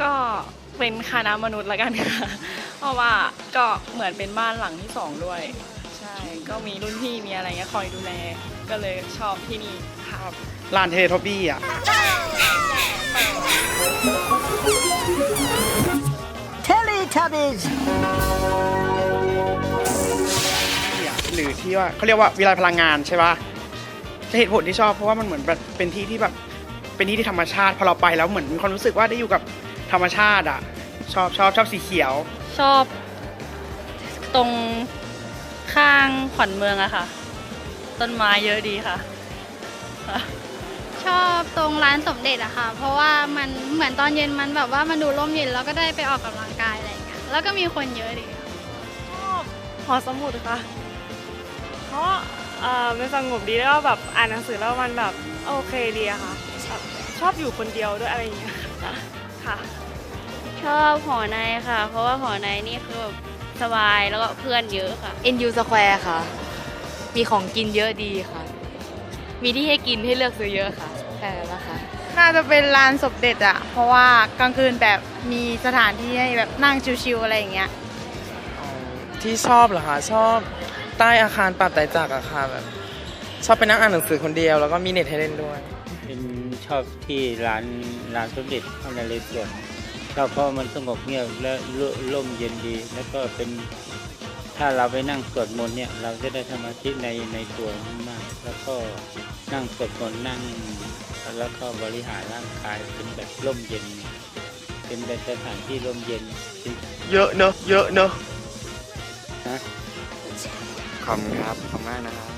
ก็เป็นคณะมนุษย์ละกันค่ะ เพราะว่าก็เหมือนเป็นบ้านหลังที่สองด้วย ใช่ ก็มีรุ่นพี่มีอะไรเงี้ยคอยดูแล ก็เลยชอบที่นี่ค่ะลานเททอบี้อะ Teletubbies! หรือที่ว่าเขาเรียกว่าวิไลพลังงานใช่ป่ะเหตุผลที่ชอบเพราะว่ามันเหมือนแบบเป็นที่ที่แบบเป็นที่ที่ธรรมชาติพอเราไปแล้วเหมือนมีความรู้สึกว่าได้อยู่กับ ธรรมชาติอะ ชอบชอบชอบสีเขียว ชอบตรงข้างขวัญเมืองอะค่ะ ต้นไม้เยอะดีค่ะค่ะ ชอบตรงร้านสมเด็จอะค่ะ เพราะว่ามันเหมือนตอนเย็นมันแบบว่ามันดูร่มเย็นแล้วก็ได้ไปออกกำลังกายอะไรอย่างเงี้ยแล้วก็มีคนเยอะดีค่ะชอบหอสมุดค่ะ เพราะเอ่อมันสงบดีแล้วก็แบบอ่านหนังสือแล้วมันแบบโอเคดีอะค่ะแบบชอบอยู่คนเดียวด้วยอะไรอย่างเงี้ย ค่ะ ชอบหอในค่ะ เพราะว่าหอในนี่คือแบบสบายแล้วก็เพื่อนเยอะค่ะ NU Square ค่ะ มีของกินเยอะดีค่ะ มีที่ให้กินให้เลือกซื้อเยอะค่ะแค่นั้นนะคะน่าจะเป็นลานสมเด็จอะเพราะว่ากลางคืนแบบมีสถานที่ให้แบบนั่งชิวๆอะไรอย่างเงี้ย ที่ชอบเหรอคะชอบใต้อาคารปรับไตรจักรอะค่ะแบบชอบไปนั่งอ่านหนังสือคนเดียว แล้วก็มีเน็ตให้เล่นด้วย เป็น ชอบที่ร้านร้านสมเด็จพระนเรศวรชอบเพราะมันสงบเงียบและร่ร่มเย็นดี แล้วก็เป็นถ้าเราไปนั่งสวดมนต์เนี่ย เราจะได้สมาธิในในตัวมาก แล้วก็นั่งสวดมนต์นั่ง แล้วก็บริหารร่างกายเป็นแบบร่มเย็น เป็นแบบสถานที่ร่มเย็นที่เยอะเนอะเยอะเนอะนะขอบคุณครับขอบคุณมากนะครับ